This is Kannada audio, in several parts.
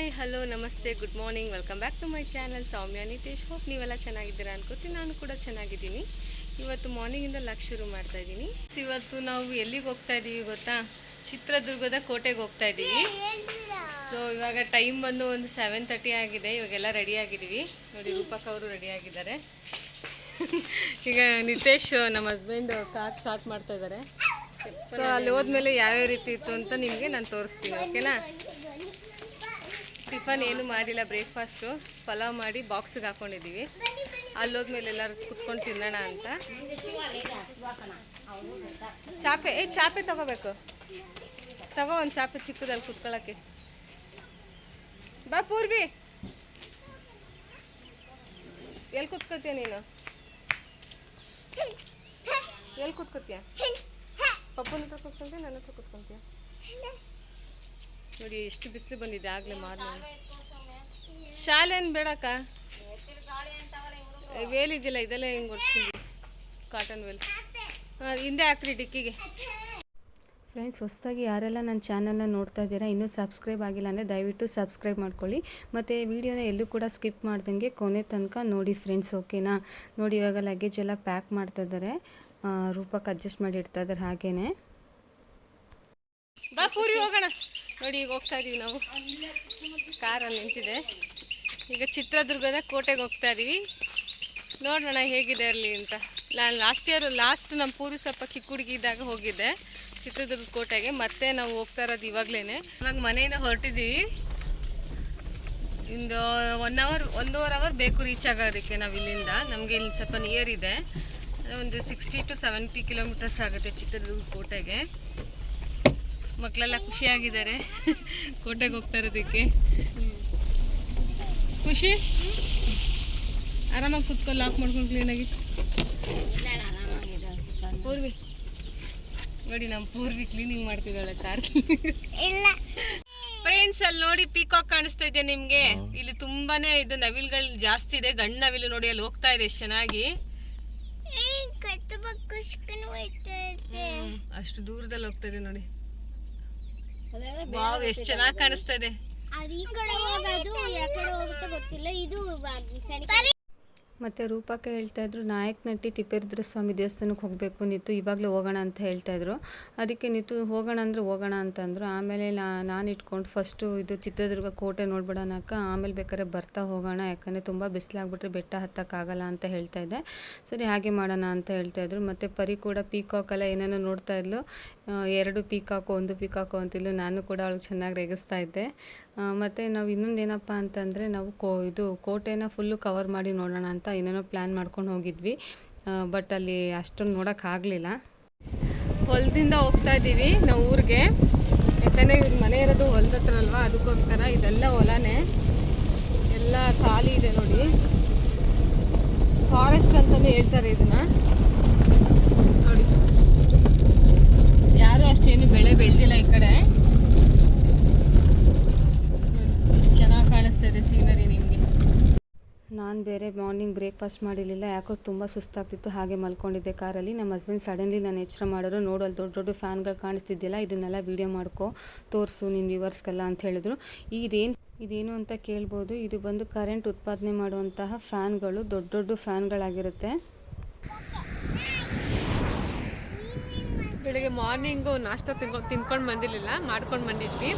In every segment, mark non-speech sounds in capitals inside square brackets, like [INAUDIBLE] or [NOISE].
Hi, hello, namaste, good morning, welcome back to my channel. Soumya, Nitesh, hope ನೀವೆಲ್ಲ ಚೆನ್ನಾಗಿದ್ದೀರಾ ಅನ್ಕೋತೀನಿ. ನಾನು ಕೂಡ ಚೆನ್ನಾಗಿದ್ದೀನಿ. ಇವತ್ತು ಮಾರ್ನಿಂಗಿಂದ ಲಕ್ ಶುರು ಮಾಡ್ತಾ ಇದ್ದೀನಿ. ಇವತ್ತು ನಾವು ಎಲ್ಲಿಗೆ ಹೋಗ್ತಾ ಇದ್ದೀವಿ ಗೊತ್ತಾ? ಚಿತ್ರದುರ್ಗದ ಕೋಟೆಗೆ ಹೋಗ್ತಾ ಇದ್ದೀವಿ ಸೊ ಇವಾಗ ಟೈಮ್ ಬಂದು ಒಂದು ಸೆವೆನ್ ತರ್ಟಿ ಆಗಿದೆ. ಇವಾಗೆಲ್ಲ ರೆಡಿ ಆಗಿದ್ದೀವಿ. ನೋಡಿ, ರೂಪಕ್ ಅವರು ರೆಡಿ ಆಗಿದ್ದಾರೆ. ಈಗ ನಿತೇಶ್, ನಮ್ಮ ಹಸ್ಬೆಂಡ್ ಕಾರ್ ಸ್ಟಾರ್ಟ್ ಮಾಡ್ತಾ ಇದ್ದಾರೆ. ಸೊ ಅಲ್ಲಿ ಹೋದ್ಮೇಲೆ ಯಾವ್ಯಾವ ರೀತಿ ಇತ್ತು ಅಂತ ನಿಮಗೆ ನಾನು ತೋರಿಸ್ತೀನಿ ಓಕೆನಾ ಟಿಫನ್ ಏನು ಮಾಡಿಲ್ಲ, ಬ್ರೇಕ್ಫಾಸ್ಟು. ಪಲಾವ್ ಮಾಡಿ ಬಾಕ್ಸಿಗೆ ಹಾಕೊಂಡಿದ್ದೀವಿ. ಅಲ್ಲೋದ್ಮೇಲೆ ಎಲ್ಲರು ಕುತ್ಕೊಂಡು ತಿನ್ನೋಣ ಅಂತ. ಚಾಪೆ, ಏ, ಚಾಪೆ ತಗೋಬೇಕು. ತಗೋ ಒಂದು ಚಾಪೆ ಚಿಕ್ಕದಲ್ಲಿ ಕುತ್ಕೊಳ್ಳೋಕ್ಕೆ. ಬಾ ಪೂರ್ವಿ. ಎಲ್ಲಿ ಕುತ್ಕೋತೀಯ ನೀನು? ಎಲ್ಲಿ ಕುತ್ಕೋತೀಯ? ಪಪ್ಪನ ಹತ್ರ ಕುತ್ಕೊಂತೀಯ ನನ್ನ ಹತ್ರ ಕುತ್ಕೊಂತೀಯ? ನೋಡಿ ಎಷ್ಟು ಬಿಸಿಲು ಬಂದಿದೆ ಆಗಲೇ ಮಾರ್ನಿಂಗ್ ಶಾಲೆ ಏನು ಬೇಡಕ್ಕ? ವೇಲ್ ಇದೆಯಲ್ಲ ಇದೆಲ್ಲ ಹಿಂಗೆ ಹೊಡ್ತೀನಿ ಕಾಟನ್ ವೇಲ್. ಹಿಂದೆ ಹಾಕ್ರಿ ಡಿಕ್ಕಿಗೆ. ಫ್ರೆಂಡ್ಸ್ ಹೊಸದಾಗಿ ಯಾರೆಲ್ಲ ನನ್ನ ಚಾನಲ್ನ ನೋಡ್ತಾ ಇದ್ದೀರಾ ಇನ್ನೂ ಸಬ್ಸ್ಕ್ರೈಬ್ ಆಗಿಲ್ಲ ಅಂದರೆ ದಯವಿಟ್ಟು ಸಬ್ಸ್ಕ್ರೈಬ್ ಮಾಡ್ಕೊಳ್ಳಿ. ಮತ್ತು ವಿಡಿಯೋನ ಎಲ್ಲೂ ಕೂಡ ಸ್ಕಿಪ್ ಮಾಡ್ದಂಗೆ ಕೊನೆ ತನಕ ನೋಡಿ ಫ್ರೆಂಡ್ಸ್ ಓಕೆನಾ ನೋಡಿ ಇವಾಗ ಲಗೇಜ್ ಎಲ್ಲ ಪ್ಯಾಕ್ ಮಾಡ್ತಾ ಇದ್ದಾರೆ. ರೂಪಕ್ಕೆ ಅಡ್ಜಸ್ಟ್ ಮಾಡಿ ಇಡ್ತಾ ಇದ್ದಾರೆ ಹಾಗೇ ಬಾ ಪೂರಿ ಹೋಗೋಣ. ನೋಡಿ, ಈಗ ಹೋಗ್ತಾ ಇದೀವಿ ನಾವು. ಕಾರಲ್ಲಿ ನಿಂತಿದೆ. ಈಗ ಚಿತ್ರದುರ್ಗದ ಕೋಟೆಗೆ ಹೋಗ್ತಾ ಇದೀವಿ. ನೋಡೋಣ ಹೇಗಿದೆ ಅಲ್ಲಿ ಅಂತ. ನಾನು ಲಾಸ್ಟ್ ಇಯರ್ ಲಾಸ್ಟ್ ನಮ್ಮ ಪೂರಿ ಸ್ವಲ್ಪ ಚಿಕ್ಕ ಹುಡುಗಿ ಇದ್ದಾಗ ಹೋಗಿದ್ದೆ ಚಿತ್ರದುರ್ಗ ಕೋಟೆಗೆ. ಮತ್ತೆ ನಾವು ಹೋಗ್ತಾ ಇರೋದು ಇವಾಗಲೇ ಇವಾಗ ಮನೆಯಿಂದ ಹೊರಟಿದ್ದೀವಿ ಇಂದು ಒನ್ ಅವರ್ ಒಂದೂವರೆ ಅವರ್ ಬೇಕು ರೀಚ್ ಆಗೋದಕ್ಕೆ ನಾವು ಇಲ್ಲಿಂದ. ನಮಗೆ ಇಲ್ಲಿ ಸ್ವಲ್ಪ ನಿಯರ್ ಇದೆ. ಒಂದು ಸಿಕ್ಸ್ಟಿ ಟು ಸೆವೆಂಟಿ ಕಿಲೋಮೀಟರ್ಸ್ ಆಗುತ್ತೆ ಚಿತ್ರದುರ್ಗ ಕೋಟೆಗೆ. ಮಕ್ಕಳೆಲ್ಲ ಖುಷಿಯಾಗಿದ್ದಾರೆ. ಕೋಟೆಗೆ ಹೋಗ್ತಾ ಇರೋದಕ್ಕೆ. ಖುಷಿ? ಆರಾಮಾಗಿ ಕುತ್ಕೊಂಡು ಲಾಕ್ ಮಾಡ್ಕೊಂಡು ಕ್ಲೀನಾಗಿ ಪೂರ್ವಿ. ನೋಡಿ ನಮ್ಮ ಪೂರ್ವಿ ಕ್ಲೀನಿಂಗ್ ಮಾಡ್ತಿದ್ದಾಳೆ ಕಾರ್ ಫ್ರೆಂಡ್ಸ್ ಅಲ್ಲಿ ನೋಡಿ ಪೀಕಾಕ್ ಕಾಣಿಸ್ತಾ ಇದೆ ನಿಮ್ಗೆ. ಇಲ್ಲಿ ತುಂಬಾನೇ ಇದು ನವಿಲ್ಗಳು ಜಾಸ್ತಿ ಇದೆ. ಗಂಡು ನವಿಲು ನೋಡಿ ಅಲ್ಲಿ ಹೋಗ್ತಾ ಇದೆ ಎಷ್ಟು ಚೆನ್ನಾಗಿ. ಅಷ್ಟು ದೂರದಲ್ಲಿ ಹೋಗ್ತಾ ಇದೆ ನೋಡಿ. ವಾವ್ ಎಷ್ಟು ಚೆನ್ನಾಗಿ ಕಾಣಿಸ್ತಾ ಇದೆ ಅದು ಈ ಕಡೆ ಹೋಗೋದು ಯಾವ ಕಡೆ ಹೋಗುತ್ತೋ ಗೊತ್ತಿಲ್ಲ. ಇದು ಸರಿ. ಮತ್ತು ರೂಪಕ್ಕೆ ಹೇಳ್ತಾ ಇದ್ರು ನಾಯಕನಟ್ಟಿ ತಿಪ್ಪೇರುದ್ರ ಸ್ವಾಮಿ ದೇವಸ್ಥಾನಕ್ಕೆ ಹೋಗಬೇಕು ನಿತ್ತು ಇವಾಗಲೇ ಹೋಗೋಣ ಅಂತ ಹೇಳ್ತಾ ಇದ್ರು. ಅದಕ್ಕೆ ನಿತ್ತು ಹೋಗೋಣ ಅಂದರೆ ಹೋಗೋಣ ಅಂತಂದರು. ಆಮೇಲೆ ನಾನು ಇಟ್ಕೊಂಡು ಫಸ್ಟು ಇದು ಚಿತ್ರದುರ್ಗ ಕೋಟೆ ನೋಡ್ಬಿಡೋಣಕ್ಕ ಆಮೇಲೆ ಬೇಕಾದ್ರೆ ಬರ್ತಾ ಹೋಗೋಣ ಯಾಕಂದರೆ ತುಂಬ ಬಿಸಿಲಾಗ್ಬಿಟ್ರೆ ಬೆಟ್ಟ ಹತ್ತಕ್ಕಾಗಲ್ಲ ಅಂತ ಹೇಳ್ತಾ ಇದ್ದೆ. ಸರಿ ಹಾಗೆ ಮಾಡೋಣ ಅಂತ ಹೇಳ್ತಾ ಇದ್ರು. ಮತ್ತು ಪರಿ ಕೂಡ ಪೀಕಾಕೆಲ್ಲ ಏನೇನೋ ನೋಡ್ತಾ ಇದ್ಲು. ಎರಡು ಪೀಕಾಕು, ಒಂದು ಪೀಕಾಕು ಅಂತಿದ್ಲು. ನಾನು ಕೂಡ ಅವಳು ಚೆನ್ನಾಗಿ ರೇಗಿಸ್ತಾ ಇದ್ದೆ. ಮತ್ತು ನಾವು ಇನ್ನೊಂದು ಏನಪ್ಪ ಅಂತಂದರೆ ನಾವು ಕೋ, ಇದು ಕೋಟೆನ ಫುಲ್ಲು ಕವರ್ ಮಾಡಿ ನೋಡೋಣ ಅಂತ ಏನೇನೋ ಪ್ಲ್ಯಾನ್ ಮಾಡ್ಕೊಂಡು ಹೋಗಿದ್ವಿ. ಬಟ್ ಅಲ್ಲಿ ಅಷ್ಟೊಂದು ನೋಡೋಕ್ಕಾಗಲಿಲ್ಲ ಹೊಲದಿಂದ ಹೋಗ್ತಾ ಇದ್ದೀವಿ ನಾವು ಊರಿಗೆ. ಯಾಕಂದರೆ ಇವ್ರ ಮನೆ ಇರೋದು ಹೊಲದ ಹತ್ರ ಅಲ್ವಾ? ಅದಕ್ಕೋಸ್ಕರ ಇದೆಲ್ಲ ಹೊಲನೇ. ಎಲ್ಲ ಖಾಲಿ ಇದೆ ನೋಡಿ. ಫಾರೆಸ್ಟ್ ಅಂತಲೇ ಹೇಳ್ತಾರೆ ಇದನ್ನ ನೋಡಿ ಯಾರು ಅಷ್ಟೇನು ಬೆಳೆ ಬೆಳೆದಿಲ್ಲ ಈ ಕಡೆ. ಎಷ್ಟು ಚೆನ್ನಾಗಿ ಕಾಣಿಸ್ತಾ ಸೀನರಿ ನಿಮಗೆ. ನಾನು ಬೇರೆ ಮಾರ್ನಿಂಗ್ ಬ್ರೇಕ್ಫಾಸ್ಟ್ ಮಾಡಿರಲಿಲ್ಲ, ಯಾಕೋ ತುಂಬ ಸುಸ್ತಾಗ್ತಿತ್ತು, ಹಾಗೆ ಮಲ್ಕೊಂಡಿದ್ದೆ ಕಾರಲ್ಲಿ. ನಮ್ಮ ಹಸ್ಬೆಂಡ್ ಸಡನ್ಲಿ ನಾನು ಎಚ್ಚರ ಮಾಡೋರು ನೋಡು ದೊಡ್ಡ ದೊಡ್ಡ ಫ್ಯಾನ್ಗಳು ಕಾಣಿಸ್ತಿದ್ದಿಲ್ಲ ಇದನ್ನೆಲ್ಲ ವೀಡಿಯೋ ಮಾಡ್ಕೊ, ತೋರಿಸು ನಿನ್ನ ವ್ಯೂವರ್ಸ್ಗೆಲ್ಲ ಅಂತ ಹೇಳಿದ್ರು. ಇದೇನು ಇದೇನು ಅಂತ ಕೇಳ್ಬೋದು, ಇದು ಬಂದು ಕರೆಂಟ್ ಉತ್ಪಾದನೆ ಮಾಡುವಂತಹ ಫ್ಯಾನ್ಗಳು ದೊಡ್ಡ ದೊಡ್ಡ ಫ್ಯಾನ್ಗಳಾಗಿರುತ್ತೆ ಬೆಳಿಗ್ಗೆ ಮಾರ್ನಿಂಗು ನಾಷ್ಟ ತಿನ್ಕೊ, ತಿನ್ಕೊಂಡು ಬಂದಿರಲಿಲ್ಲ, ಮಾಡ್ಕೊಂಡು ಬಂದಿದ್ವಿ.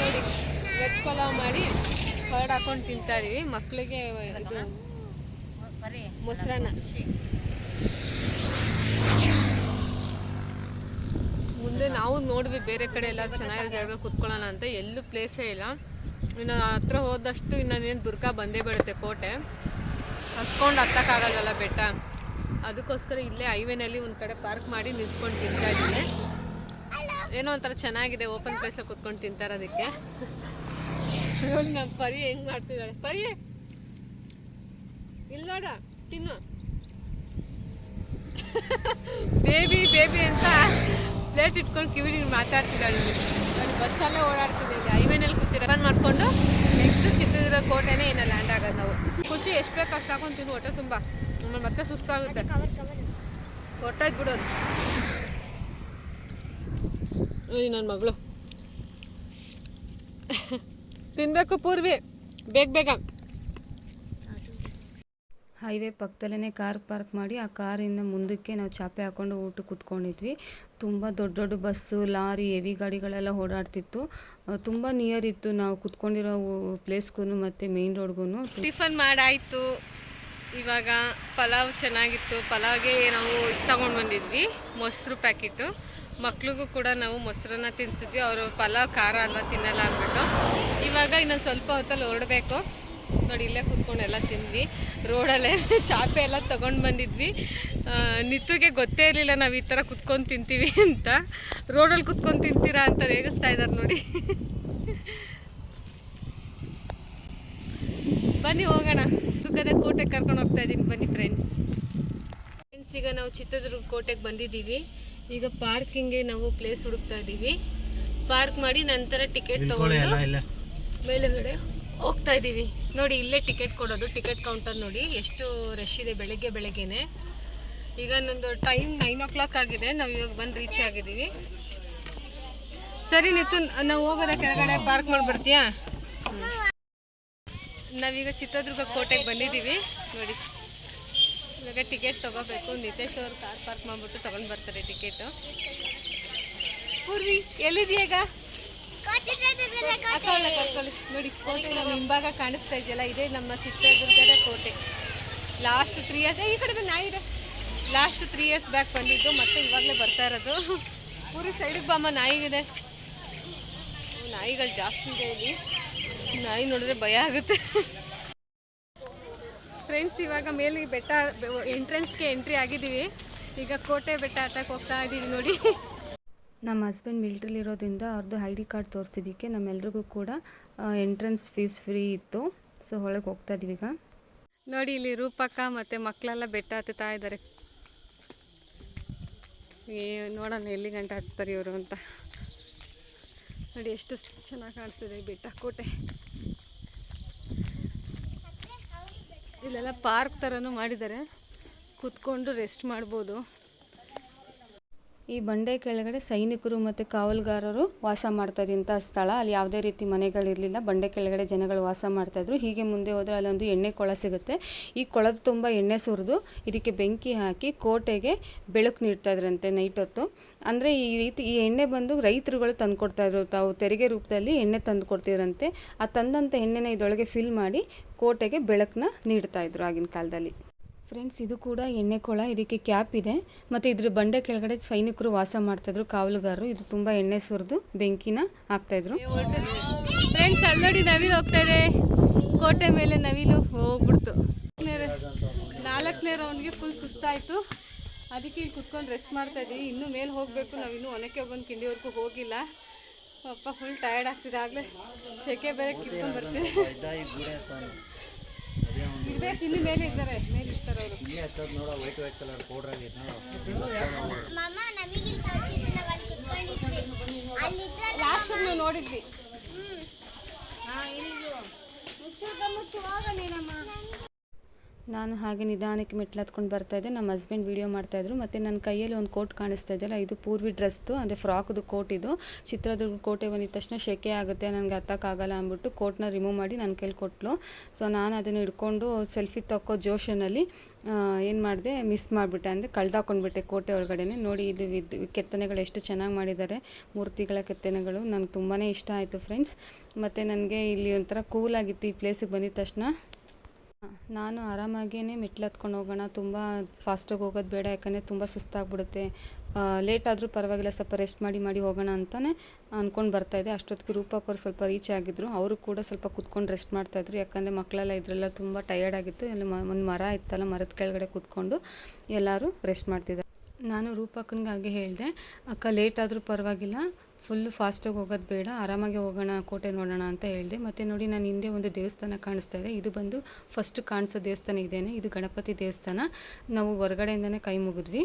ನೋಡಿ, ವೆಜ್ ಪಲಾವ್ ಮಾಡಿ ಕರ್ಡ್ ಹಾಕೊಂಡು ತಿಂತಾ ಇದೀವಿ. ಮಕ್ಕಳಿಗೆ ಇದು ಮೊಸರನ್ನ. ಮುಂದೆ ನಾವು ನೋಡಿದ್ವಿ ಬೇರೆ ಕಡೆ ಎಲ್ಲ ಚೆನ್ನಾಗಿರೋ ಜಾಗ ಕುತ್ಕೊಳ್ಳೋಣ ಅಂತ. ಎಲ್ಲೂ ಪ್ಲೇಸೇ ಇಲ್ಲ. ಇನ್ನು ಹತ್ರ ಹೋದಷ್ಟು ಇನ್ನೇನು ದುರ್ಗಾ ಬಂದೇ ಬೀಳುತ್ತೆ ಕೋಟೆ. ಹಸ್ಕೊಂಡು ಹತ್ತಕ್ಕಾಗಲ್ವಲ್ಲ ಬೆಟ್ಟ? ಅದಕ್ಕೋಸ್ಕರ ಇಲ್ಲೇ ಹೈವೇನಲ್ಲಿ ಒಂದು ಕಡೆ ಪಾರ್ಕ್ ಮಾಡಿ ನಿಲ್ಸ್ಕೊಂಡು ತಿಂತಾ ಇದ್ದೀನಿ. ಏನೋ ಒಂಥರ ಚೆನ್ನಾಗಿದೆ ಓಪನ್ ಪ್ಲೇಸಲ್ಲಿ ಕುತ್ಕೊಂಡು ತಿಂತಾರದಕ್ಕೆ ನೋಡಿ ನಮ್ಮ ಪರಿ ಹೆಂಗ್ ಮಾಡ್ತಿದ್ದಾಳೆ. ಪರಿ! ಇಲ್ಲ ತಿನ್ನು. ಬೇಬಿ ಬೇಬಿ ಅಂತ ಪ್ಲೇಟ್ ಇಟ್ಕೊಂಡು ಕಿವಿಲಿ ಮಾತಾಡ್ತಿದ್ದಾಳೆ. ನಾನು ಬಸ್ಸಲ್ಲೇ ಓಡಾಡ್ತಿದ್ದೆ ಹೈವೇನಲ್ಲಿ ಕೂತಿರೋ ಮಾಡಿಕೊಂಡು ನೆಕ್ಸ್ಟ್ ಚಿತ್ರದುರ್ಗ ಕೋಟೆನೇ ಏನೋ ಲ್ಯಾಂಡ್ ಆಗೋದು ನಾವು. ಖುಷಿ, ಎಷ್ಟು ಬೇಕು ಅಷ್ಟು ಹಾಕೊಂಡು ತಿನ್ನು, ಹೊಟ್ಟೆ ತುಂಬ. ಆಮೇಲೆ ಮತ್ತೆ ಸುಸ್ತಾಗುತ್ತೆ. ಹೊಟ್ಟಾಯ್ತು ಬಿಡೋದು. ನೋಡಿ ನನ್ನ ಮಗಳು. ತಿನ್ಬೇಕು ಪೂರ್ವಿ. ಬೇಗ ಬೇಗ. ಹೈವೇ ಪಕ್ಕದಲ್ಲೇ ಕಾರ್ ಪಾರ್ಕ್ ಮಾಡಿ ಆ ಕಾರಿಂದ ಮುಂದಕ್ಕೆ ನಾವು ಚಾಪೆ ಹಾಕೊಂಡು ಊಟ ಕೂತ್ಕೊಂಡಿದ್ವಿ. ತುಂಬ ದೊಡ್ಡ ದೊಡ್ಡ ಬಸ್ಸು ಲಾರಿ ಹೆವಿ ಗಾಡಿಗಳೆಲ್ಲ ಓಡಾಡ್ತಿತ್ತು. ತುಂಬ ನಿಯರ್ ಇತ್ತು ನಾವು ಕೂತ್ಕೊಂಡಿರೋ ಪ್ಲೇಸ್ಗೂ ಮತ್ತು ಮೇನ್ ರೋಡ್ಗೂ ಟಿಫನ್ ಮಾಡಾಯಿತು. ಇವಾಗ ಪಲಾವ್ ಚೆನ್ನಾಗಿತ್ತು. ಪಲಾವ್ಗೆ ನಾವು ತಗೊಂಡು ಬಂದಿದ್ವಿ, ಮೊಸರು ಪ್ಯಾಕೆಟು. ಮಕ್ಳಿಗೂ ಕೂಡ ನಾವು ಮೊಸರನ್ನ ತಿನ್ಸಿದ್ವಿ. ಅವರು ಪಲಾವ್ ಖಾರ ಅಲ್ಲ, ತಿನ್ನಲ್ಲ ಅಂದ್ಬಿಟ್ಟು. ಇವಾಗ ಇನ್ನೊಂದು ಸ್ವಲ್ಪ ಹೊತ್ತಲ್ಲಿ ಹೊರಡಬೇಕು. ನೋಡಿ, ಇಲ್ಲೇ ಕುತ್ಕೊಂಡು ಎಲ್ಲ ತಿಂದ್ವಿ. ರೋಡಲ್ಲೇ [LAUGHS] ಚಾಪೆ ಎಲ್ಲ ತೊಗೊಂಡು ಬಂದಿದ್ವಿ. ನಿತ್ತುಗೆ ಗೊತ್ತೇ ಇರಲಿಲ್ಲ ನಾವು ಈ ಥರ ಕುತ್ಕೊಂಡು ತಿಂತೀವಿ ಅಂತ. ರೋಡಲ್ಲಿ ಕುತ್ಕೊಂಡು ತಿಂತೀರಾ ಅಂತ ರೇಗಿಸ್ತಾ ಇದ್ದಾರೆ ನೋಡಿ. [LAUGHS] ಬನ್ನಿ ಹೋಗೋಣ. ದುರ್ಗದ ಕೋಟೆಗೆ ಕರ್ಕೊಂಡು ಹೋಗ್ತಾ ಇದ್ದೀನಿ ಬನ್ನಿ ಫ್ರೆಂಡ್ಸ್ ಫ್ರೆಂಡ್ಸ್ ಈಗ ನಾವು ಚಿತ್ರದುರ್ಗ ಕೋಟೆಗೆ ಬಂದಿದ್ದೀವಿ. ಈಗ ಪಾರ್ಕಿಂಗ್ಗೆ ನಾವು ಪ್ಲೇಸ್ ಹುಡುಕ್ತಾ ಇದ್ದೀವಿ ಪಾರ್ಕ್ ಮಾಡಿ ನಂತರ ಟಿಕೆಟ್ ತಗೊಂಡು ಮೇಲುಗಡೆ ಹೋಗ್ತಾ ಇದ್ದೀವಿ ನೋಡಿ ಇಲ್ಲೇ ಟಿಕೆಟ್ ಕೊಡೋದು. ಟಿಕೆಟ್ ಕೌಂಟರ್ ನೋಡಿ ಎಷ್ಟು ರಶ್ ಇದೆ ಬೆಳಗ್ಗೆ ಬೆಳಗ್ಗೆನೆ. ಈಗ ನಂದು ಟೈಮ್ ನೈನ್ ಓ ಕ್ಲಾಕ್ ಆಗಿದೆ. ನಾವು ಇವಾಗ ಬಂದು ರೀಚ್ ಆಗಿದ್ದೀವಿ. ಸರಿ ನಿತ್ತು ನಾವು ಹೋಗೋದ ಕೆಳಗಡೆ ಪಾರ್ಕ್ ಮಾಡಿ ಬರ್ತೀಯಾ ನಾವೀಗ ಚಿತ್ರದುರ್ಗ ಕೋಟೆಗೆ ಬಂದಿದ್ದೀವಿ. ನೋಡಿ. ಇವಾಗ ಟಿಕೆಟ್ ತೊಗೋಬೇಕು. ನಿತೇಶ್ ಅವ್ರು ಕಾರ್ ಪಾರ್ಕ್ ಮಾಡಿಬಿಟ್ಟು ತೊಗೊಂಡು ಬರ್ತಾರೆ ಟಿಕೆಟು. ಪೂರ್ವಿ ಎಲ್ಲಿದೆಯಾಗ ನೋಡಿ, ಕೋಟೆ ನಮ್ಮ ಹಿಂಭಾಗ ಕಾಣಿಸ್ತಾ ಇದೆಯಲ್ಲ, ಇದೇ ನಮ್ಮ ಚಿತ್ರದುರ್ಗದ ಕೋಟೆ. ಲಾಸ್ಟ್ ತ್ರೀ ಇಯರ್ಸ್ ಈ ಕಡೆ ಬಂದು ನಾಯಿ ಇದೆ. ಲಾಸ್ಟ್ ತ್ರೀ ಇಯರ್ಸ್ ಬ್ಯಾಕ್ ಬಂದಿದ್ದು, ಮತ್ತೆ ಇವಾಗಲೇ ಬರ್ತಾ ಇರೋದು. ಪೂರ್ವಿ ಸೈಡಿಗೆ ಬಾಮ್ಮ, ನಾಯಿಗಿದೆ. ನಾಯಿಗಳು ಜಾಸ್ತಿ ಇದೆ ಇಲ್ಲಿ. ನಾಯಿ ನೋಡಿದ್ರೆ ಭಯ ಆಗುತ್ತೆ. ಫ್ರೆಂಡ್ಸ್ ಇವಾಗ ಮೇಲೆ ಬೆಟ್ಟ ಎಂಟ್ರೆನ್ಸ್ಗೆ ಎಂಟ್ರಿ ಆಗಿದ್ದೀವಿ. ಈಗ ಕೋಟೆ ಬೆಟ್ಟ ಹತ್ತಕ್ಕೆ ಹೋಗ್ತಾ ಇದ್ದೀವಿ ನೋಡಿ. ನಮ್ಮ ಹಸ್ಬೆಂಡ್ ಮಿಲ್ಟ್ರಿಲಿ ಇರೋದ್ರಿಂದ ಅವ್ರದ್ದು ಐ ಡಿ ಕಾರ್ಡ್ ತೋರಿಸಿದ್ದಕ್ಕೆ ನಮ್ಮೆಲ್ರಿಗೂ ಕೂಡ ಎಂಟ್ರೆನ್ಸ್ ಫೀಸ್ ಫ್ರೀ ಇತ್ತು. ಸೊ ಒಳಗೆ ಹೋಗ್ತಾ ಇದೀವಿ ಈಗ. ನೋಡಿ ಇಲ್ಲಿ ರೂಪಕ್ಕ ಮತ್ತು ಮಕ್ಕಳೆಲ್ಲ ಬೆಟ್ಟ ಹತ್ತುತ್ತಾ ಇದ್ದಾರೆ. ಏ ನೋಡೋಣ ಎಲ್ಲಿ ಗಂಟೆ ಹತ್ತಾರೆ ಇವರು ಅಂತ. ನೋಡಿ ಎಷ್ಟು ಚೆನ್ನಾಗಿ ಕಾಣಿಸ್ತಿದೆ ಬೆಟ್ಟ ಕೋಟೆ. ಇಲ್ಲೆಲ್ಲ ಪಾರ್ಕ್ ಥರನೂ ಮಾಡಿದ್ದಾರೆ. ಕೂತ್ಕೊಂಡು ರೆಸ್ಟ್ ಮಾಡ್ಬೋದು. ಈ ಬಂಡೆ ಕೆಳಗಡೆ ಸೈನಿಕರು ಮತ್ತು ಕಾವಲುಗಾರರು ವಾಸ ಮಾಡ್ತಾ ಇದ್ದಂಥ ಸ್ಥಳ. ಅಲ್ಲಿ ಯಾವುದೇ ರೀತಿ ಮನೆಗಳಿರಲಿಲ್ಲ ಬಂಡೆ ಕೆಳಗಡೆ ಜನಗಳು ವಾಸ ಮಾಡ್ತಾಯಿದ್ರು ಹೀಗೆ ಮುಂದೆ ಹೋದರೆ ಅಲ್ಲೊಂದು ಎಣ್ಣೆ ಕೊಳ ಸಿಗುತ್ತೆ. ಈ ಕೊಳದ ತುಂಬ ಎಣ್ಣೆ ಸುರಿದು ಇದಕ್ಕೆ ಬೆಂಕಿ ಹಾಕಿ ಕೋಟೆಗೆ ಬೆಳಕು ನೀಡ್ತಾಯಿದ್ರಂತೆ ನೈಟ್ ಹೊತ್ತು. ಅಂದರೆ ಈ ರೀತಿ ಈ ಎಣ್ಣೆ ಬಂದು ರೈತರುಗಳು ತಂದುಕೊಡ್ತಾಯಿದ್ರು ತಾವು ತೆರಿಗೆ ರೂಪದಲ್ಲಿ ಎಣ್ಣೆ ತಂದು ಕೊಡ್ತಿದ್ರಂತೆ. ಆ ತಂದಂಥ ಎಣ್ಣೆನ ಇದರೊಳಗೆ ಫಿಲ್ ಮಾಡಿ ಕೋಟೆಗೆ ಬೆಳಕನ್ನ ನೀಡ್ತಾಯಿದ್ರು ಆಗಿನ ಕಾಲದಲ್ಲಿ. ಫ್ರೆಂಡ್ಸ್ ಇದು ಕೂಡ ಎಣ್ಣೆ ಕೊಳ ಇದಕ್ಕೆ ಕ್ಯಾಪ್ ಇದೆ. ಮತ್ತು ಇದ್ರ ಬಂಡೆ ಕೆಳಗಡೆ ಸೈನಿಕರು ವಾಸ ಮಾಡ್ತಾಯಿದ್ರು ಕಾವಲುಗಾರರು. ಇದು ತುಂಬ ಎಣ್ಣೆ ಸುರಿದು ಬೆಂಕಿನ ಹಾಕ್ತಾಯಿದ್ರು ಫ್ರೆಂಡ್ಸ್ ಅಲ್ಲೋಡಿ ನವಿಲು ಹೋಗ್ತಾ ಇದೆ. ಕೋಟೆ ಮೇಲೆ ನವಿಲು ಹೋಗ್ಬಿಡ್ತು. ನಾಲ್ಕನೇ ರೌಂಡ್ಗೆ ಫುಲ್ ಸುಸ್ತಾಯಿತು. ಅದಕ್ಕೆ ಇಲ್ಲಿ ಕುತ್ಕೊಂಡು ರೆಸ್ಟ್ ಮಾಡ್ತಾ ಇದ್ದೀವಿ ಇನ್ನೂ ಮೇಲೆ ಹೋಗಬೇಕು ನಾವು ಇನ್ನೂ ಒನಕ್ಕೆ ಬಂದು ಕಿಂಡಿವರೆಗೂ ಹೋಗಿಲ್ಲ. ಅಪ್ಪ ಫುಲ್ ಟಯರ್ಡ್ ಆಗ್ತಿದೆ. ಆಗಲೇ ಶೆಕೆ ಬೇರೆ ಕಿತ್ಕೊಂಡು ಬರ್ತೀವಿ ಇರ್ಬೇಕು ಇನ್ನು ಮೇಲೆ ಇದ್ದಾರೆ ಮೇಲೆ ಇರ್ತಾರೆ ಅವರು. ನಮಗೆ ನಾವು ಅಲ್ಲಿ ಕುತ್ಕೊಂಡಿದ್ವಿ. ಅಲ್ಲಿದ್ರಲ್ಲ ಲಾಸ್ಟ್ ನೀವು ನೋಡಿದ್ವಿ. ಮುಚ್ಚು ಮುಚ್ಚು ಹೋಗ ನೀನಮ್ಮ ನಾನು ಹಾಗೆ ನಿಧಾನಕ್ಕೆ ಮೆಟ್ಲು ಹತ್ಕೊಂಡು ಬರ್ತಾ ಇದ್ದೆ. ನಮ್ಮ ಹಸ್ಬೆಂಡ್ ವೀಡಿಯೋ ಮಾಡ್ತಾಯಿದ್ರು ಮತ್ತು ನನ್ನ ಕೈಯಲ್ಲಿ ಒಂದು ಕೋಟ್ ಕಾಣಿಸ್ತಾ ಇದೆಯಲ್ಲ ಇದು ಪೂರ್ವಿ ಡ್ರೆಸ್ದು ಅಂದರೆ ಫ್ರಾಕ್ದು ಕೋಟ್ ಇದು. ಚಿತ್ರದುರ್ಗ ಕೋಟೆ ಬಂದಿದ ತಕ್ಷಣ ಶೆಕೆ ಆಗುತ್ತೆ, ನನಗೆ ಹತ್ತಕ್ಕಾಗಲ್ಲ ಅಂದ್ಬಿಟ್ಟು ಕೋಟ್ನ ರಿಮೂವ್ ಮಾಡಿ ನನ್ನ ಕೈಲಿ ಕೊಟ್ಟಲು ಸೊ ನಾನು ಅದನ್ನು ಹಿಡ್ಕೊಂಡು ಸೆಲ್ಫಿ ತಕ್ಕೋ ಜೋಶನಲ್ಲಿ ಏನು ಮಾಡಿದೆ ಮಿಸ್ ಮಾಡಿಬಿಟ್ಟೆ. ಅಂದರೆ ಕಳ್ದಾಕೊಂಡ್ಬಿಟ್ಟೆ ಕೋಟೆ ಒಳಗಡೆ ನೋಡಿ, ಇದು ವಿದ್, ಕೆತ್ತನೆಗಳು ಎಷ್ಟು ಚೆನ್ನಾಗಿ ಮಾಡಿದ್ದಾರೆ. ಮೂರ್ತಿಗಳ ಕೆತ್ತನೆಗಳು ನನಗೆ ತುಂಬಾ ಇಷ್ಟ ಆಯಿತು ಫ್ರೆಂಡ್ಸ್ ಮತ್ತು ನನಗೆ ಇಲ್ಲಿ ಒಂಥರ ಕೂಲಾಗಿತ್ತು ಈ ಪ್ಲೇಸಿಗೆ ಬಂದಿದ ತಕ್ಷಣ. ನಾನು ಆರಾಮಾಗಿಯೇ ಮೆಟ್ಲು ಹತ್ಕೊಂಡು ಹೋಗೋಣ. ತುಂಬ ಫಾಸ್ಟಾಗಿ ಹೋಗೋದು ಬೇಡ, ಯಾಕಂದರೆ ತುಂಬ ಸುಸ್ತಾಗ್ಬಿಡುತ್ತೆ. ಲೇಟ್ ಆದರೂ ಪರವಾಗಿಲ್ಲ, ಸ್ವಲ್ಪ ರೆಸ್ಟ್ ಮಾಡಿ ಮಾಡಿ ಹೋಗೋಣ ಅಂತಲೇ ಅಂದ್ಕೊಂಡು ಬರ್ತಾಯಿದ್ದೆ ಅಷ್ಟೊತ್ತಿಗೆ ರೂಪಕ್ಕವ್ರು ಸ್ವಲ್ಪ ರೀಚ್ ಆಗಿದ್ರು. ಅವರು ಕೂಡ ಸ್ವಲ್ಪ ಕುತ್ಕೊಂಡು ರೆಸ್ಟ್ ಮಾಡ್ತಾಯಿದ್ರು ಯಾಕಂದರೆ ಮಕ್ಕಳೆಲ್ಲ ಇದರೆಲ್ಲ ತುಂಬ ಟಯರ್ಡ್ ಆಗಿತ್ತು. ಅಲ್ಲಿ ಒಂದು ಮರ ಇತ್ತಲ್ಲ, ಮರದ ಕೆಳಗಡೆ ಕೂತ್ಕೊಂಡು ಎಲ್ಲರೂ ರೆಸ್ಟ್ ಮಾಡ್ತಿದ್ದಾರೆ. ನಾನು ರೂಪಕ್ಕನಿಗೆ ಹಾಗೆ ಹೇಳಿದೆ, ಅಕ್ಕ ಲೇಟ್ ಆದರೂ ಪರವಾಗಿಲ್ಲ ಫುಲ್ಲು ಫಾಸ್ಟಾಗಿ ಹೋಗೋದು ಬೇಡ. ಆರಾಮಾಗಿ ಹೋಗೋಣ, ಕೋಟೆ ನೋಡೋಣ ಅಂತ ಹೇಳಿದೆ. ಮತ್ತು ನೋಡಿ ನಾನು ಹಿಂದೆ ಒಂದು ದೇವಸ್ಥಾನ ಕಾಣಿಸ್ತಾ ಇದೆ. ಇದು ಬಂದು ಫಸ್ಟ್ ಕಾಣಿಸೋ ದೇವಸ್ಥಾನ ಇದೇನೆ. ಇದು ಗಣಪತಿ ದೇವಸ್ಥಾನ. ನಾವು ಹೊರಗಡೆಯಿಂದನೇ ಕೈ ಮುಗಿದ್ವಿ.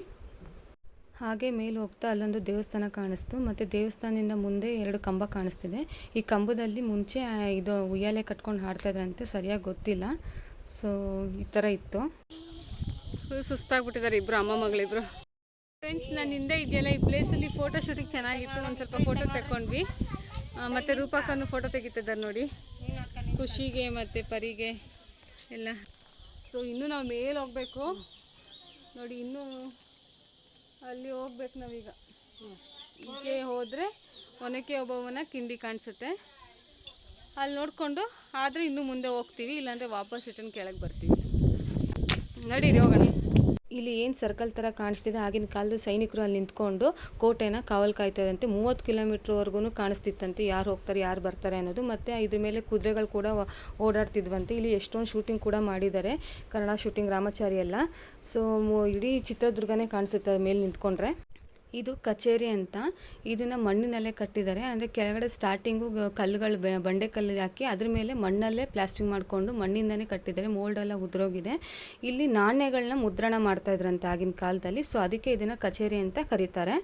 ಹಾಗೆ ಮೇಲೆ ಹೋಗ್ತಾ ಅಲ್ಲೊಂದು ದೇವಸ್ಥಾನ ಕಾಣಿಸ್ತು. ಮತ್ತು ದೇವಸ್ಥಾನದಿಂದ ಮುಂದೆ ಎರಡು ಕಂಬ ಕಾಣಿಸ್ತಿದೆ. ಈ ಕಂಬದಲ್ಲಿ ಮುಂಚೆ ಇದು ಉಯ್ಯಾಲೆ ಕಟ್ಕೊಂಡು ಹಾಡ್ತಾಯಿದ್ರಂತೆ ಸರಿಯಾಗಿ ಗೊತ್ತಿಲ್ಲ. ಸೊ ಈ ಥರ ಇತ್ತು. ಸುಸ್ತಾಗ್ಬಿಟ್ಟಿದ್ದಾರೆ ಇಬ್ಬರು ಅಮ್ಮ ಮಗಳಿಬ್ರು. ಫ್ರೆಂಡ್ಸ್ ನಾನು ಹಿಂದೆ ಇದೆಯಲ್ಲ, ಈ ಪ್ಲೇಸಲ್ಲಿ ಫೋಟೋ ಶೂಟಿಂಗ್ ಚೆನ್ನಾಗಿತ್ತು. ಒಂದು ಸ್ವಲ್ಪ ಫೋಟೋ ತಗೊಂಡ್ವಿ ಮತ್ತು ರೂಪಕನ್ನು ಫೋಟೋ ತೆಗಿತಿದ್ದಾರೆ ನೋಡಿ. ಖುಷಿಗೆ ಮತ್ತು ಪರಿಗೆ ಎಲ್ಲ. ಸೊ ಇನ್ನೂ ನಾವು ಮೇಲೆ ಹೋಗಬೇಕು. ನೋಡಿ, ಇನ್ನೂ ಅಲ್ಲಿ ಹೋಗ್ಬೇಕು ನಾವೀಗ. ಹೀಗೆ ಹೋದರೆ ಒನಕೆ ಒಬ್ಬವನ ಕಿಂಡಿ ಕಾಣಿಸುತ್ತೆ. ಅಲ್ಲಿ ನೋಡಿಕೊಂಡು, ಆದರೆ ಇನ್ನೂ ಮುಂದೆ ಹೋಗ್ತೀವಿ, ಇಲ್ಲಾಂದರೆ ವಾಪಸ್ ರಿಟರ್ನ್ ಕೆಳಗೆ ಬರ್ತೀವಿ. ನಡೀರಿ, ಹೋಗೋಣ. ಇಲ್ಲಿ ಏನು ಸರ್ಕಲ್ ಥರ ಕಾಣಿಸ್ತಿದೆ? ಆಗಿನ ಕಾಲದ ಸೈನಿಕರು ಅಲ್ಲಿ ನಿಂತ್ಕೊಂಡು ಕೋಟೆನ ಕಾವಲು ಕಾಯ್ತಾರಂತೆ ಮೂವತ್ತು ಕಿಲೋಮೀಟ್ರ್ವರೆಗೂ ಕಾಣಿಸ್ತಿತ್ತಂತೆ. ಯಾರು ಹೋಗ್ತಾರೆ, ಯಾರು ಬರ್ತಾರೆ ಅನ್ನೋದು. ಮತ್ತು ಇದ್ರ ಮೇಲೆ ಕುದುರೆಗಳು ಕೂಡ ಓಡಾಡ್ತಿದ್ವಂತೆ. ಇಲ್ಲಿ ಎಷ್ಟೊಂದು ಶೂಟಿಂಗ್ ಕೂಡ ಮಾಡಿದ್ದಾರೆ. ಕನ್ನಡ ಶೂಟಿಂಗ್ ರಾಮಾಚಾರಿ ಎಲ್ಲ ಸೊ ಇಡೀ ಚಿತ್ರದುರ್ಗನೇ ಕಾಣಿಸುತ್ತೆ ಮೇಲೆ ನಿಂತ್ಕೊಂಡ್ರೆ. ಇದು ಕಚೇರಿ ಅಂತ. ಇದನ್ನ ಮಣ್ಣಿನಲ್ಲೇ ಕಟ್ಟಿದ್ದಾರೆ. ಅಂದ್ರೆ ಕೆಳಗಡೆ ಸ್ಟಾರ್ಟಿಂಗು ಕಲ್ಲುಗಳು ಬಂಡೆ ಕಲ್ಲು ಹಾಕಿ ಅದ್ರ ಮೇಲೆ ಮಣ್ಣಲ್ಲೇ ಪ್ಲಾಸ್ಟಿಂಗ್ ಮಾಡಿಕೊಂಡು ಮಣ್ಣಿಂದನೇ ಕಟ್ಟಿದ್ದಾರೆ. ಮೋಲ್ಡ್ ಎಲ್ಲ ಉದುರೋಗಿದೆ. ಇಲ್ಲಿ ನಾಣ್ಯಗಳನ್ನ ಮುದ್ರಣ ಮಾಡ್ತಾ ಇದ್ರಂತೆ ಆಗಿನ ಕಾಲದಲ್ಲಿ. ಸೊ ಅದಕ್ಕೆ ಇದನ್ನ ಕಚೇರಿ ಅಂತ ಕರೀತಾರೆ.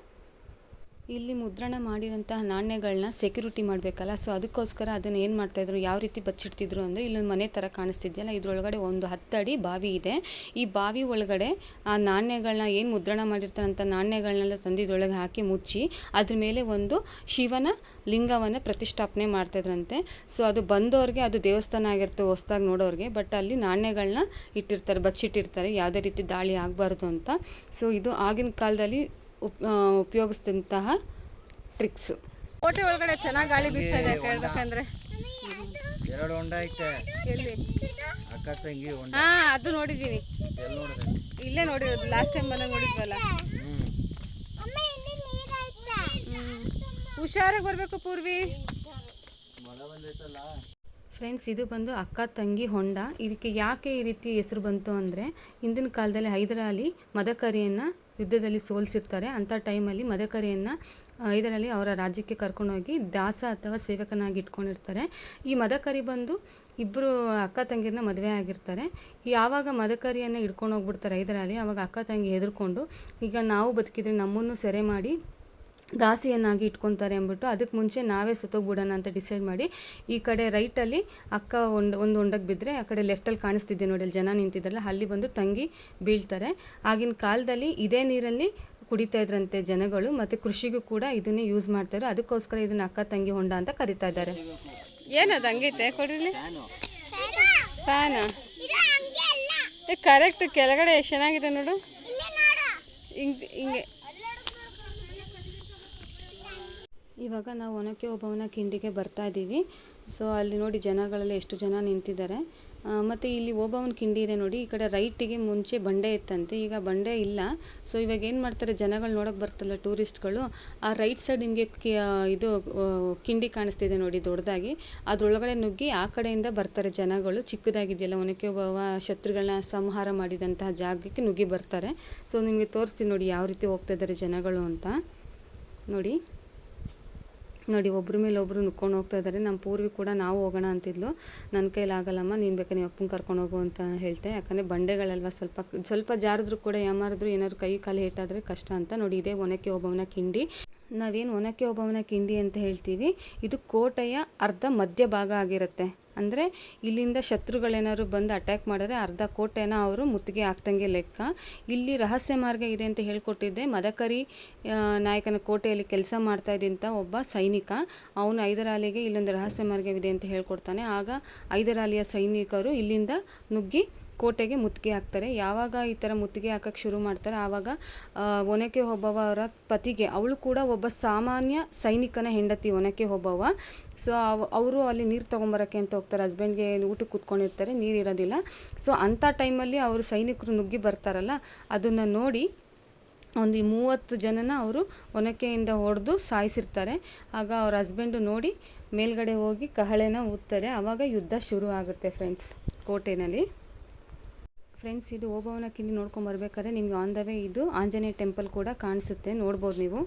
ಇಲ್ಲಿ ಮುದ್ರಣ ಮಾಡಿದಂತಹ ನಾಣ್ಯಗಳನ್ನ ಸೆಕ್ಯೂರಿಟಿ ಮಾಡಬೇಕಲ್ಲ ಸೊ ಅದಕ್ಕೋಸ್ಕರ ಅದನ್ನು ಏನು ಮಾಡ್ತಾಯಿದ್ರು ಯಾವ ರೀತಿ ಬಚ್ಚಿಡ್ತಿದ್ರು ಅಂದರೆ ಇಲ್ಲೊಂದು ಮನೆ ಥರ ಕಾಣಿಸ್ತಿದೆಯಲ್ಲ, ಇದರೊಳಗಡೆ ಒಂದು ಹತ್ತಡಿ ಬಾವಿ ಇದೆ. ಈ ಬಾವಿ ಒಳಗಡೆ ಆ ನಾಣ್ಯಗಳನ್ನ ಏನು ಮುದ್ರಣ ಮಾಡಿರ್ತಾರಂಥ ನಾಣ್ಯಗಳನ್ನೆಲ್ಲ ತಂದು ಇದ್ರೊಳಗೆ ಹಾಕಿ ಮುಚ್ಚಿ, ಅದ್ರ ಮೇಲೆ ಒಂದು ಶಿವನ ಲಿಂಗವನ್ನು ಪ್ರತಿಷ್ಠಾಪನೆ ಮಾಡ್ತಾಯಿದ್ರಂತೆ ಸೊ ಅದು ಬಂದವ್ರಿಗೆ ಅದು ದೇವಸ್ಥಾನ ಆಗಿರುತ್ತೆ ಹೊಸ್ದಾಗಿ ನೋಡೋರಿಗೆ ಬಟ್ ಅಲ್ಲಿ ನಾಣ್ಯಗಳನ್ನ ಇಟ್ಟಿರ್ತಾರೆ, ಬಚ್ಚಿಟ್ಟಿರ್ತಾರೆ, ಯಾವುದೇ ರೀತಿ ದಾಳಿ ಆಗಬಾರ್ದು ಅಂತ. ಸೊ ಇದು ಆಗಿನ ಕಾಲದಲ್ಲಿ ಉಪ್ ಉಪಯೋಗಿಸಿದಂತಹ ಟ್ರಿಕ್ಸ್ ಕೋಟೆ ಒಳಗಡೆ ಚೆನ್ನಾಗಿ ಗಾಳಿ ಬೀಸ್ತಾ ಇದೆ ಎರಡು ಹೊಂಡ ಐತೆ. ಎಲ್ಲಿ ಅಕ್ಕ ತಂಗಿ ಹೊಂಡ. ಹಾ ಅದು ನೋಡಿದೀನಿ ಇಲ್ಲೇ ನೋಡಿರೋದು ಲಾಸ್ಟ್ ಟೈಮ್ ಬಂದಾಗ ನೋಡಿದ್ವಲ್ಲ. ಅಮ್ಮ ಇಲ್ಲಿ ನೀರಾಯ್ತಾ ಹುಷಾರಾಗಿ ಬರಬೇಕು ಪೂರ್ವಿ. ಫ್ರೆಂಡ್ಸ್ ಇದು ಬಂದು ಅಕ್ಕ ತಂಗಿ ಹೊಂಡ. ಇದಕ್ಕೆ ಯಾಕೆ ಈ ರೀತಿ ಹೆಸರು ಬಂತು ಅಂದರೆ ಹಿಂದಿನ ಕಾಲದಲ್ಲಿ ಹೈದರಾಲಿ ಮದಕರಿಯನ್ನು ಯುದ್ಧದಲ್ಲಿ ಸೋಲಿಸಿರ್ತಾರೆ. ಅಂಥ ಟೈಮಲ್ಲಿ ಮದಕರಿಯನ್ನು ಇದರಲ್ಲಿ ಅವರ ರಾಜ್ಯಕ್ಕೆ ಕರ್ಕೊಂಡೋಗಿ ದಾಸ ಅಥವಾ ಸೇವಕನಾಗಿ ಇಟ್ಕೊಂಡಿರ್ತಾರೆ. ಈ ಮದಕರಿ ಬಂದು ಇಬ್ಬರು ಅಕ್ಕ ತಂಗಿರನ್ನ ಮದುವೆ ಆಗಿರ್ತಾರೆ. ಯಾವಾಗ ಮದಕರಿಯನ್ನು ಹಿಡ್ಕೊಂಡು ಹೋಗ್ಬಿಡ್ತಾರೆ ಇದರಲ್ಲಿ ಆವಾಗ ಅಕ್ಕ ತಂಗಿ ಹೆದರ್ಕೊಂಡು, ಈಗ ನಾವು ಬದುಕಿದ್ರೆ ನಮ್ಮನ್ನು ಸೆರೆ ಮಾಡಿ ದಾಸಿಯನ್ನಾಗಿ ಇಟ್ಕೊತಾರೆ ಅಂದ್ಬಿಟ್ಟು ಅದಕ್ಕೆ ಮುಂಚೆ ನಾವೇ ಸತ್ತೋಗ್ಬಿಡೋಣ ಅಂತ ಡಿಸೈಡ್ ಮಾಡಿ ಈ ಕಡೆ ರೈಟಲ್ಲಿ ಅಕ್ಕ ಒಂದು ಒಂದು ಹೊಂಡಕ್ಕೆ ಬಿದ್ದರೆ ಆ ಕಡೆ ಲೆಫ್ಟಲ್ಲಿ ಕಾಣಿಸ್ತಿದ್ದೆ ನೋಡಿ, ಅಲ್ಲಿ ಜನ ನಿಂತಿದ್ದಾರಲ್ಲ, ಅಲ್ಲಿ ಬಂದು ತಂಗಿ ಬೀಳ್ತಾರೆ. ಆಗಿನ ಕಾಲದಲ್ಲಿ ಇದೇ ನೀರಲ್ಲಿ ಕುಡಿತಾ ಇದ್ರಂತೆ ಜನಗಳು, ಮತ್ತು ಕೃಷಿಗೂ ಕೂಡ ಇದನ್ನೇ ಯೂಸ್ ಮಾಡ್ತಾರೆ ಅದಕ್ಕೋಸ್ಕರ ಇದನ್ನ ಅಕ್ಕ, ತಂಗಿ ಹೊಂಡ ಅಂತ ಕರಿತಾ ಇದ್ದಾರೆ. ಏನದು ಹಂಗೈತೆ? ಕೊಡಿಲಿ ಕರೆಕ್ಟ್ ಕೆಳಗಡೆ ಎಷ್ಟು ಚೆನ್ನಾಗಿದೆ ನೋಡು. ಹಿಂಗೆ ಹಿಂಗೆ. ಇವಾಗ ನಾವು ಒನಕೆ ಓಬವ್ವನ ಕಿಂಡಿಗೆ ಬರ್ತಾ ಇದ್ದೀವಿ. ಸೊ ಅಲ್ಲಿ ನೋಡಿ ಜನಗಳೆಲ್ಲ ಎಷ್ಟು ಜನ ನಿಂತಿದ್ದಾರೆ. ಮತ್ತು ಇಲ್ಲಿ ಓಬವ್ವನ ಕಿಂಡಿ ಇದೆ ನೋಡಿ. ಈ ಕಡೆ ರೈಟಿಗೆ ಮುಂಚೆ ಬಂಡೆ ಇತ್ತಂತೆ. ಈಗ ಬಂಡೆ ಇಲ್ಲ. ಸೊ ಇವಾಗ ಏನು ಮಾಡ್ತಾರೆ ಜನಗಳು ನೋಡೋಕೆ ಬರ್ತಲ್ಲ ಟೂರಿಸ್ಟ್ಗಳು. ಆ ರೈಟ್ ಸೈಡ್ ನಿಮಗೆ ಇದು ಕಿಂಡಿ ಕಾಣಿಸ್ತಿದೆ ನೋಡಿ ದೊಡ್ಡದಾಗಿ. ಅದರೊಳಗಡೆ ನುಗ್ಗಿ ಆ ಕಡೆಯಿಂದ ಬರ್ತಾರೆ ಜನಗಳು. ಚಿಕ್ಕದಾಗಿದೆಯಲ್ಲ, ಒನಕೆ ಓಬವ್ವ ಶತ್ರುಗಳನ್ನ ಸಂಹಾರ ಮಾಡಿದಂತಹ ಜಾಗಕ್ಕೆ ನುಗ್ಗಿ ಬರ್ತಾರೆ. ಸೊ ನಿಮಗೆ ತೋರಿಸ್ತೀನಿ ನೋಡಿ ಯಾವ ರೀತಿ ಹೋಗ್ತಾ ಇದ್ದಾರೆ ಜನಗಳು ಅಂತ. ನೋಡಿ. ನೋಡಿ, ಒಬ್ರ ಮೇಲೆ ಒಬ್ರು ನುಕ್ಕೊಂಡು ಹೋಗ್ತಾ ಇದ್ದಾರೆ. ನಮ್ಮ ಪೂರ್ವಿ ಕೂಡ ನಾವು ಹೋಗೋಣ ಅಂತಿದ್ಲು. ನನ್ನ ಕೈಲಾಗಲ್ಲಮ್ಮ ನೀನು ಬೇಕಾ ನೀವು ಅಪ್ಪನ ಕರ್ಕೊಂಡು ಹೋಗು ಅಂತ ಹೇಳ್ತೆ. ಯಾಕಂದರೆ ಬಂಡೆಗಳಲ್ವ, ಸ್ವಲ್ಪ ಸ್ವಲ್ಪ ಜಾರಿದ್ರು ಕೂಡ ಯಾಮಾರಿದ್ರು ಏನಾದ್ರು ಕೈ ಕಾಲು ಏಟಾದರೆ ಕಷ್ಟ ಅಂತ. ನೋಡಿ, ಇದೇ ಒನಕ್ಕೆ ಒಬ್ಬವನ ಕಿಂಡಿ. ನಾವೇನು ಒನಕ್ಕೆ ಒಬ್ಬವನ ಕಿಂಡಿ ಅಂತ ಹೇಳ್ತೀವಿ? ಇದು ಕೋಟೆಯ ಅರ್ಧ ಮಧ್ಯ ಭಾಗ ಆಗಿರುತ್ತೆ. ಅಂದರೆ ಇಲ್ಲಿಂದ ಶತ್ರುಗಳೇನಾದ್ರು ಬಂದು ಅಟ್ಯಾಕ್ ಮಾಡಿದ್ರೆ ಅರ್ಧ ಕೋಟೆನ ಅವರು ಮುತ್ತಿಗೆ ಹಾಕ್ದಂಗೆ ಲೆಕ್ಕ. ಇಲ್ಲಿ ರಹಸ್ಯ ಮಾರ್ಗ ಇದೆ ಅಂತ ಹೇಳ್ಕೊಟ್ಟಿದ್ದೆ. ಮದಕರಿ ನಾಯಕನ ಕೋಟೆಯಲ್ಲಿ ಕೆಲಸ ಮಾಡ್ತಾ ಇದ್ದಂಥ ಒಬ್ಬ ಸೈನಿಕ. ಅವನು ಐದರಾಲಿಗೆ ಇಲ್ಲೊಂದು ರಹಸ್ಯ ಮಾರ್ಗವಿದೆ ಅಂತ ಹೇಳ್ಕೊಡ್ತಾನೆ. ಆಗ ಐದರಾಲಿಯ ಸೈನಿಕರು ಇಲ್ಲಿಂದ ನುಗ್ಗಿ ಕೋಟೆಗೆ ಮುತ್ತಿಗೆ ಹಾಕ್ತಾರೆ. ಯಾವಾಗ ಈ ಥರ ಮುತ್ತಿಗೆ ಹಾಕಕ್ಕೆ ಶುರು ಮಾಡ್ತಾರೆ, ಆವಾಗ ಒನಕೆ ಓಬವ್ವ ಅವರ ಪತಿಗೆ, ಅವಳು ಕೂಡ ಒಬ್ಬ ಸಾಮಾನ್ಯ ಸೈನಿಕನ ಹೆಂಡತಿ ಒನಕೆ ಓಬವ್ವ ಸೊ ಅವರು ಅಲ್ಲಿ ನೀರು ತೊಗೊಂಬರೋಕ್ಕೆ ಅಂತ ಹೋಗ್ತಾರೆ. ಹಸ್ಬೆಂಡ್ಗೆ ಊಟಕ್ಕೆ ಕೂತ್ಕೊಂಡಿರ್ತಾರೆ, ನೀರು ಇರೋದಿಲ್ಲ. ಸೊ ಅಂಥ ಟೈಮಲ್ಲಿ ಅವರು ಸೈನಿಕರು ನುಗ್ಗಿ ಬರ್ತಾರಲ್ಲ, ಅದನ್ನು ನೋಡಿ ಒಂದು ಮೂವತ್ತು ಜನನ ಅವರು ಒನಕೆಯಿಂದ ಹೊಡೆದು ಸಾಯಿಸಿರ್ತಾರೆ. ಆಗ ಅವ್ರ ಹಸ್ಬೆಂಡು ನೋಡಿ ಮೇಲ್ಗಡೆ ಹೋಗಿ ಕಹಳೆನ ಊದ್ತಾರೆ. ಆವಾಗ ಯುದ್ಧ ಶುರು ಆಗುತ್ತೆ ಫ್ರೆಂಡ್ಸ್ ಕೋಟೆನಲ್ಲಿ. ಫ್ರೆಂಡ್ಸ್, ಇದು ಓಬವ್ವನ ಕಿಂಡಿ ನೋಡ್ಕೊಂಡು ಬರ್ಬೇಕಾದ್ರೆ ನಿಮಗೆ ಆನ್ ದ ವೇ ಇದು ಆಂಜನೇಯ ಟೆಂಪಲ್ ಕೂಡ ಕಾಣಿಸುತ್ತೆ, ನೋಡ್ಬೋದು ನೀವು.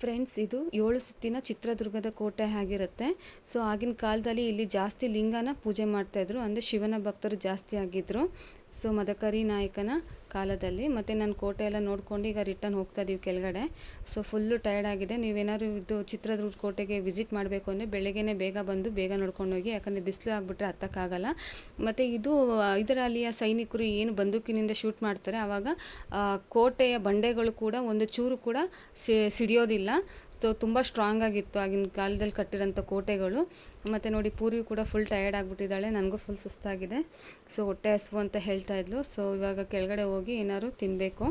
ಫ್ರೆಂಡ್ಸ್, ಇದು ಏಳು ಸುತ್ತಿನ ಚಿತ್ರದುರ್ಗದ ಕೋಟೆ ಆಗಿರುತ್ತೆ. ಸೊ ಆಗಿನ ಕಾಲದಲ್ಲಿ ಇಲ್ಲಿ ಜಾಸ್ತಿ ಲಿಂಗನ ಪೂಜೆ ಮಾಡ್ತಾಯಿದ್ರು ಅಂದರೆ ಶಿವನ ಭಕ್ತರು ಜಾಸ್ತಿ ಆಗಿದ್ದರು ಸೊ ಮದಕರಿ ನಾಯಕನ ಕಾಲದಲ್ಲಿ, ಮತ್ತು ನಾನು ಕೋಟೆ ಎಲ್ಲ ನೋಡ್ಕೊಂಡು ಈಗ ರಿಟರ್ನ್ ಹೋಗ್ತಾ ಇದೀವಿ ಕೆಳಗಡೆ. ಸೊ ಫುಲ್ಲು ಟಯರ್ಡ್ ಆಗಿದೆ. ನೀವೇನಾದ್ರು ಇದು ಚಿತ್ರದುರ್ಗ ಕೋಟೆಗೆ ವಿಸಿಟ್ ಮಾಡಬೇಕು ಅಂದರೆ ಬೆಳಗ್ಗೆನೇ ಬೇಗ ಬಂದು ಬೇಗ ನೋಡ್ಕೊಂಡು ಹೋಗಿ, ಯಾಕಂದರೆ ಬಿಸಿಲು ಆಗಿಬಿಟ್ರೆ ಹತ್ತಕ್ಕಾಗಲ್ಲ. ಮತ್ತು ಇದು ಇದರಲ್ಲಿಯ ಸೈನಿಕರು ಏನು ಬಂದೂಕಿನಿಂದ ಶೂಟ್ ಮಾಡ್ತಾರೆ ಆವಾಗ ಕೋಟೆಯ ಬಂಡೆಗಳು ಕೂಡ ಒಂದು ಚೂರು ಕೂಡ ಸಿಡಿಯೋದಿಲ್ಲ. ಸೊ ತುಂಬ ಸ್ಟ್ರಾಂಗ್ ಆಗಿತ್ತು ಆಗಿನ ಕಾಲದಲ್ಲಿ ಕಟ್ಟಿರೋಂಥ ಕೋಟೆಗಳು. ಮತ್ತು ನೋಡಿ, ಪೂರಿ ಕೂಡ ಫುಲ್ ಟಯರ್ಡ್ ಆಗಿಬಿಟ್ಟಿದ್ದಾಳೆ. ನನಗೂ ಫುಲ್ ಸುಸ್ತಾಗಿದೆ. ಸೊ ಹೊಟ್ಟೆ ಹಸಿವು ಅಂತ ಹೇಳ್ತಾ ಇದ್ಲು. ಸೊ ಇವಾಗ ಕೆಳಗಡೆ ಹೋಗಿ ಏನಾದ್ರು ತಿನ್ನಬೇಕು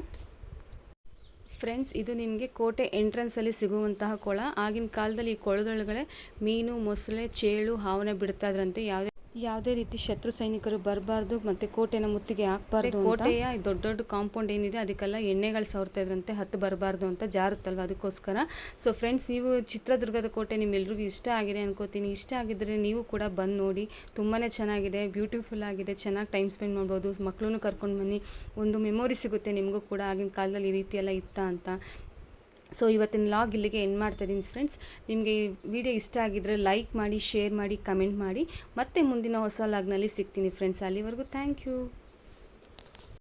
ಫ್ರೆಂಡ್ಸ್ ಇದು ನಿಮಗೆ ಕೋಟೆ ಎಂಟ್ರೆನ್ಸಲ್ಲಿ ಸಿಗುವಂತಹ ಕೊಳ. ಆಗಿನ ಕಾಲದಲ್ಲಿ ಈ ಕೊಳದೊಳಗಡೆ ಮೀನು, ಮೊಸಳೆ, ಚೇಳು ಹಾವನ್ನ ಬಿಡ್ತಾ ಇದ್ರಂತೆ. ಯಾವುದೇ ಯಾವುದೇ ರೀತಿ ಶತ್ರು ಸೈನಿಕರು ಬರಬಾರ್ದು ಮತ್ತು ಕೋಟೆನ ಮುತ್ತಿಗೆ ಹಾಕಬಾರ್ದು ಕೋಟೆಯ ದೊಡ್ಡ ದೊಡ್ಡ ಕಾಂಪೌಂಡ್ ಏನಿದೆ ಅದಕ್ಕೆಲ್ಲ ಎಣ್ಣೆಗಳು ಸವರ್ತಾ ಇದ್ರಂತೆ ಹತ್ತು ಬರಬಾರ್ದು ಅಂತ ಜಾರುತ್ತಲ್ವ ಅದಕ್ಕೋಸ್ಕರ? ಸೊ ಫ್ರೆಂಡ್ಸ್ ನೀವು ಚಿತ್ರದುರ್ಗದ ಕೋಟೆ ನಿಮ್ಮೆಲ್ರಿಗೂ ಇಷ್ಟ ಆಗಿದೆ ಅನ್ಕೋತೀನಿ. ಇಷ್ಟ ಆಗಿದ್ರೆ ನೀವು ಕೂಡ ಬಂದು ನೋಡಿ. ತುಂಬಾ ಚೆನ್ನಾಗಿದೆ ಬ್ಯೂಟಿಫುಲ್ ಆಗಿದೆ ಚೆನ್ನಾಗಿ ಟೈಮ್ ಸ್ಪೆಂಡ್ ಮಾಡ್ಬೋದು. ಮಕ್ಕಳನ್ನು ಕರ್ಕೊಂಡು ಬನ್ನಿ. ಒಂದು ಮೆಮೊರಿ ಸಿಗುತ್ತೆ ನಿಮಗೂ ಕೂಡ ಆಗಿನ ಕಾಲದಲ್ಲಿ ಈ ರೀತಿ ಎಲ್ಲ ಇತ್ತ ಅಂತ. ಸೊ ಇವತ್ತಿನ ಲಾಗ್ ಇಲ್ಲಿಗೆ ಎಂಡ್ ಮಾಡ್ತಾ ಇದ್ದೀನಿ ಫ್ರೆಂಡ್ಸ್ ನಿಮಗೆ ಈ ವಿಡಿಯೋ ಇಷ್ಟ ಆಗಿದ್ದರೆ ಲೈಕ್ ಮಾಡಿ ಶೇರ್ ಮಾಡಿ ಕಮೆಂಟ್ ಮಾಡಿ. ಮತ್ತೆ ಮುಂದಿನ ಹೊಸ ಲಾಗ್ನಲ್ಲಿ ಸಿಗ್ತೀನಿ ಫ್ರೆಂಡ್ಸ್ ಅಲ್ಲಿವರೆಗೂ ಥ್ಯಾಂಕ್ ಯು